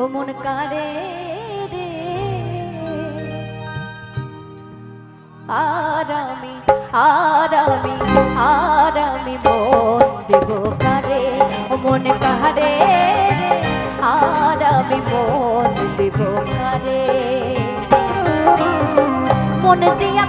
ও মন কারে রে। আর আমি আর আমি আর আমি মন দেব কারে ও মন কারে রে। আর মন দেব কারে মন দিয়া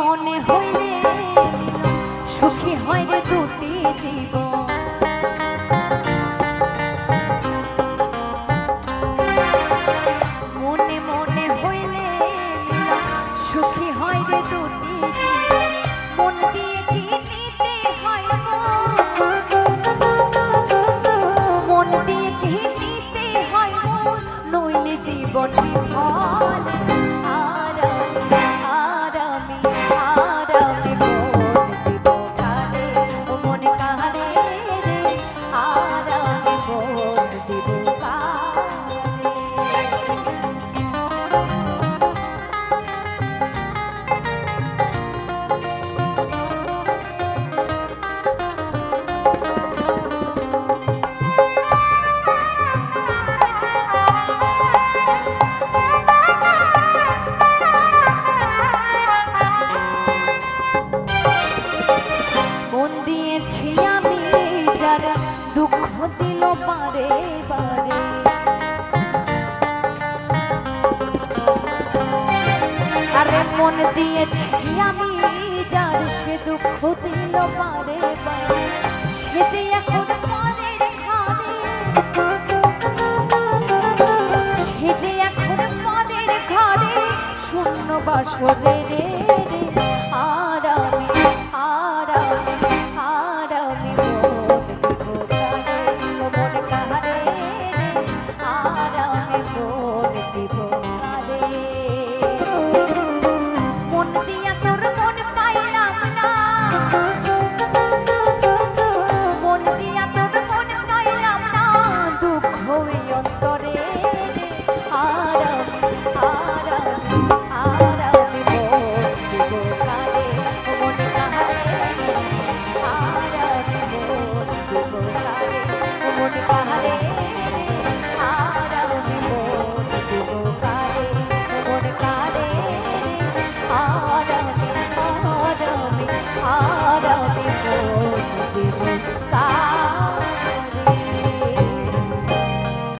মনে হইলে সুখী হয় রে দুটি হইলে সুখী হয় রে দুটি মন দিয়ে দিয়েছি আমি যার সে দুঃখ দিল পারে সে যে এখন সে যে এখন পরের ঘরে শূন্য বাসরে